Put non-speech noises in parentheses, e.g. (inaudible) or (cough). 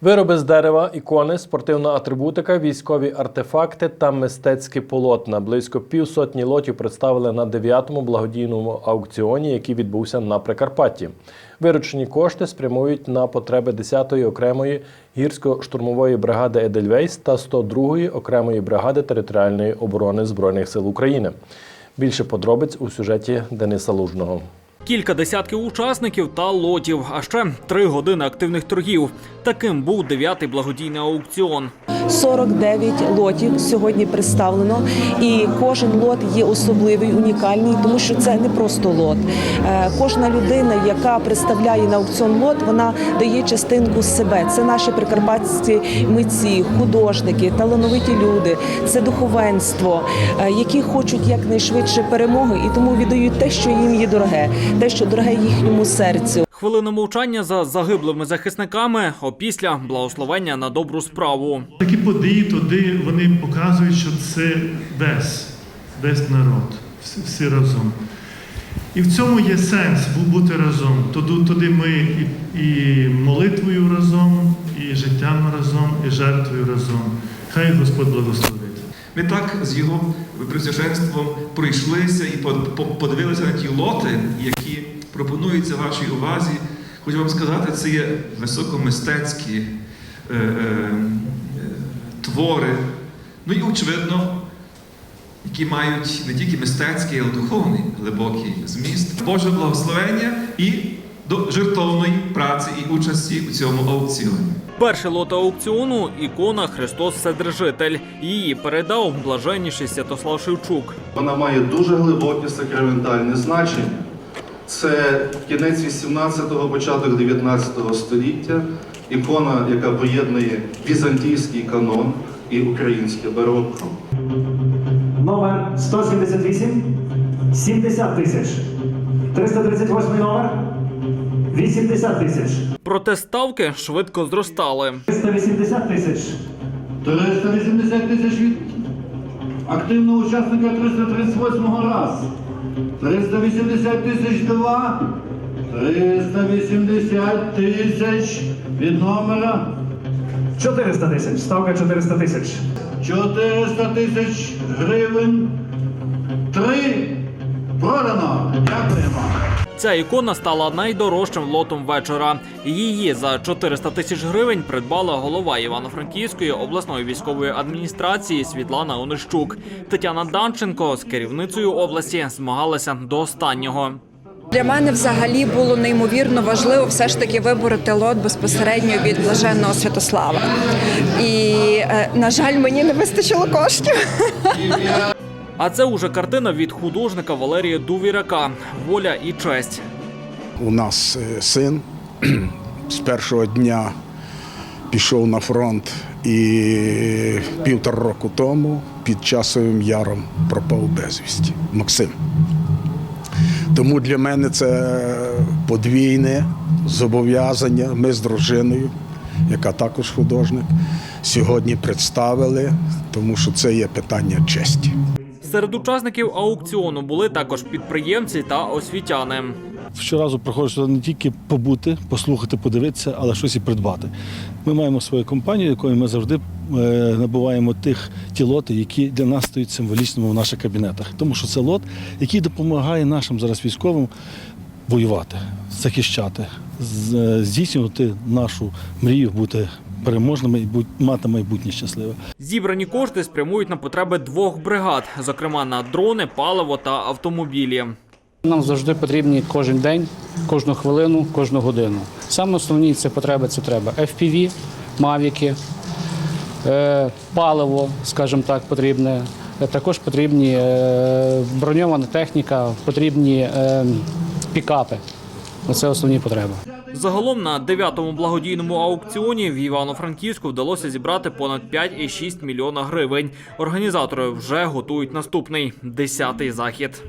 Вироби з дерева, ікони, спортивна атрибутика, військові артефакти та мистецькі полотна. Близько півсотні лотів представили на 9-му благодійному аукціоні, який відбувся на Прикарпатті. Виручені кошти спрямують на потреби 10-ї окремої гірсько-штурмової бригади Едельвейс та 102-ї окремої бригади територіальної оборони Збройних сил України. Більше подробиць у сюжеті Дениса Лужного. Кілька десятків учасників та лотів, а ще три години активних торгів. Таким був дев'ятий благодійний аукціон. 49 лотів сьогодні представлено, і кожен лот є особливий, унікальний, тому що це не просто лот. Е, Кожна людина, яка представляє на аукціон лот, вона дає частинку себе. Це наші прикарпатські митці, художники, талановиті люди, це духовенство, е, які хочуть якнайшвидше перемоги, і тому віддають те, що їм є дороге, те, що дороге їхньому серцю. Хвилина мовчання за загиблими захисниками, опісля благословення на добру справу. Такі події туди вони показують, що це весь, весь народ, всі, всі разом. І в цьому є сенс бути разом. Туди, туди ми і, і молитвою разом, і життям разом, і жертвою разом. Хай Господь благословить. Ми так з його присвященством пройшлися і подивилися на ті лоти, які пропонуються вашій увазі. Хочу вам сказати, це є високомистецькі е, е, е, твори. Ну і очевидно, які мають не тільки мистецький, але й духовний глибокий зміст, Боже благословення і до жертовної праці і участі у цьому аукціоні. Перший лот аукціону ікона Христос Вседержитель. Її передав блаженніший Святослав Шевчук. Вона має дуже глибоке сакраментальне значення. Це кінець 18-го, початок 19 століття, ікона, яка поєднує візантійський канон і українське барокко. Номер 178 70 тисяч. 338 номер 80 тисяч. Проте ставки швидко зростали. 380 тисяч. 380 тисяч від активного учасника 338 раз. 380 тисяч два. 380 тисяч від номера. 400 тисяч. Ставка 400 тисяч. 400 тисяч гривень. Три. Продано. Дякуємо. Ця ікона стала найдорожчим лотом вечора. Її за 400 тисяч гривень придбала голова Івано-Франківської обласної військової адміністрації Світлана Онищук. Тетяна Данченко з керівницею області змагалася до останнього. Для мене взагалі було неймовірно важливо все ж таки вибороти лот безпосередньо від блаженного Святослава. І, е, на жаль, мені не вистачило коштів. А це уже картина від художника Валерія Дувірака Воля і честь. У нас е, син (clears throat) з першого дня пішов на фронт і півтора року тому під часовим яром пропав безвісті. Максим. Тому для мене це подвійне зобов'язання. Ми з дружиною, яка також художник, сьогодні представили, тому що це є питання честі. Серед учасників аукціону були також підприємці та освітяни. Щоразу приходиш не тільки побути, послухати, подивитися, але щось і придбати. Ми маємо свою компанію, якою ми завжди е, набуваємо тих ті лоти, які для нас стають символічними в наших кабінетах. Тому що це лот, який допомагає нашим зараз військовим воювати, захищати, е, здійснювати нашу мрію бути переможними і будь- мати майбутнє щасливе. Зібрані кошти спрямують на потреби двох бригад, зокрема на дрони, паливо та автомобілі. Нам завжди потрібні кожен день, кожну хвилину, кожну годину. Саме основні це потреби це треба FPV, мавіки, е, паливо, скажімо так, потрібне. Е, Також потрібні е, броньована техніка, потрібні пікапи. Це основні потреби. Загалом на дев'ятому благодійному аукціоні в Івано-Франківську вдалося зібрати понад 5,6 мільйона гривень. Організатори вже готують наступний десятий захід.